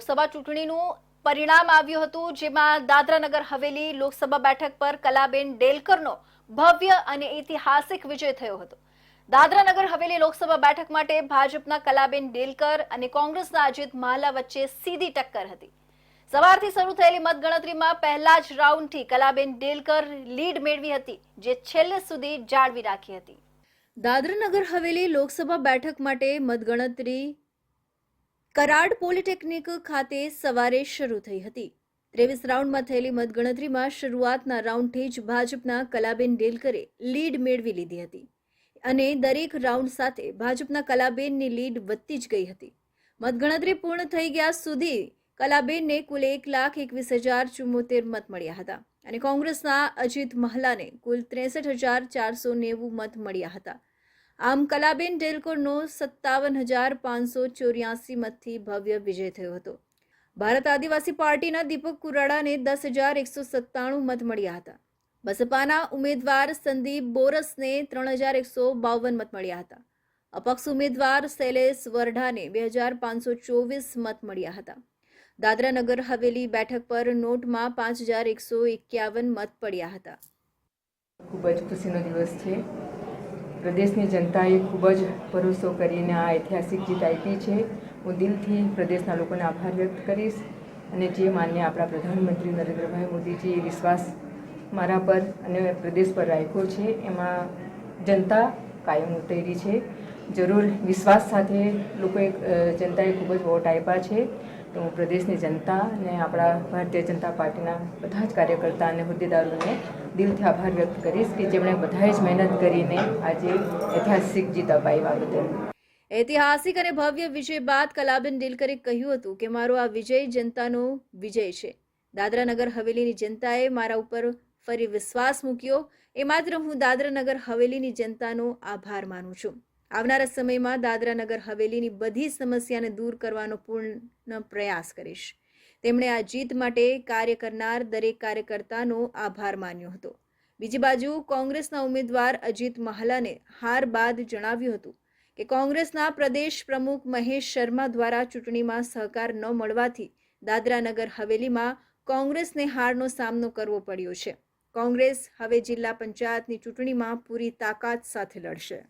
લોકસભા ચૂંટણીનું પરિણામ આવ્યું હતું, જેમાં દાદરાનગર હવેલી લોકસભા બેઠક પર કલાબેન ડેલકરનો ભવ્ય અને ઐતિહાસિક વિજય થયો હતો. દાદરાનગર હવેલી લોકસભા બેઠક માટે ભાજપના કલાબેન ડેલકર અને કોંગ્રેસના અજીત માલા વચ્ચે સીધી ટક્કર હતી. સવારથી શરૂ થયેલી મતગણતરીમાં પહેલા જ રાઉન્ડથી કલાબેન ડેલકર લીડ મેળવી હતી, જે છેલ્લે સુધી જાળવી રાખી હતી. દાદરાનગર હવેલી લોકસભા બેઠક માટે મતગણતરી કરાડ પોલિટેકનિક ખાતે સવારે શરૂ થઈ હતી. ત્રેવીસ રાઉન્ડમાં થયેલી મતગણતરીમાં શરૂઆતના રાઉન્ડથી જ ભાજપના કલાબેન ડેલકરે લીડ મેળવી લીધી હતી અને દરેક રાઉન્ડ સાથે ભાજપના કલાબેનની લીડ વધતી જ ગઈ હતી. મતગણતરી પૂર્ણ થઈ ગયા સુધી કલાબેનને કુલ એક લાખ એકવીસ હજાર ચુમ્મોતેર મત મળ્યા હતા અને કોંગ્રેસના અજીત મહલાને કુલ ત્રેસઠ હજાર ચારસો નેવું મત મળ્યા હતા. આમ કલાબેન ડેલકોરનો સત્તાવન હજાર પાંચસો ચોર્યાસી મતથી ભવ્ય વિજય થયો હતો. ભારત આદિવાસી પાર્ટીના દીપક કુરાડાને દસ હજાર એકસો સત્તાણું મત મળ્યા હતા. બસપાના ઉમેદવાર સંદીપ બોરસને ત્રણ હજાર એકસો બાવન મત મળ્યા હતા. અપક્ષ ઉમેદવાર શૈલેષ વરઢાને બે હજાર પાંચસો ચોવીસ મત મળ્યા હતા. દાદરા નગર હવેલી બેઠક પર નોટમાં પાંચ હજાર એકસો એકાવન મત પડ્યા હતા. ખૂબ જ ખુશીનો દિવસ છે. પ્રદેશની જનતાએ ખૂબ જ ભરોસો કરીને આ ઐતિહાસિક જીત આપી છે. હું દિલથી પ્રદેશના લોકોને આભાર વ્યક્ત કરીશ અને જે માન્ય આપણા પ્રધાનમંત્રી નરેન્દ્રભાઈ મોદીજીએ વિશ્વાસ મારા પર અને પ્રદેશ પર રાખ્યો છે, એમાં જનતા કાયમ ઉતરી છે. જરૂર વિશ્વાસ સાથે લોકોએ જનતાએ ખૂબ જ વોટ આપ્યા છે. તો હું પ્રદેશની જનતા અને આપણા ભારતીય જનતા પાર્ટીના બધા જ કાર્યકર્તા અને હોદ્દેદારોને દિલથી આભાર વ્યક્ત કરીશ કે જેમણે બધાએ જ મહેનત કરીને આજે ઐતિહાસિક જીત અપાવ્યા બદલ ઐતિહાસિક અને ભવ્ય વિજય બાદ કલાબેન દિલકરે કહ્યું હતું કે, મારો આ વિજય જનતાનો વિજય છે. દાદરાનગર હવેલીની જનતાએ મારા ઉપર ફરી વિશ્વાસ મૂક્યો. એ માત્ર હું દાદરાનગર હવેલીની જનતાનો આભાર માનું છું. આવનારા સમયમાં દાદરાનગર હવેલીની બધી સમસ્યાને દૂર કરવાનો પૂર્ણ પ્રયાસ કરીશ. તેમણે આ જીત માટે કાર્ય કરનાર દરેક કાર્યકર્તાનો આભાર માન્યો હતો. બીજી બાજુ, કોંગ્રેસના ઉમેદવાર અજીત મહાલાને હાર બાદ જણાવ્યું હતું કે કોંગ્રેસના પ્રદેશ પ્રમુખ મહેશ શર્મા દ્વારા ચૂંટણીમાં સહકાર ન મળવાથી દાદરાનગર હવેલીમાં કોંગ્રેસને હારનો સામનો કરવો પડ્યો છે. કોંગ્રેસ હવે જિલ્લા પંચાયતની ચૂંટણીમાં પૂરી તાકાત સાથે લડશે.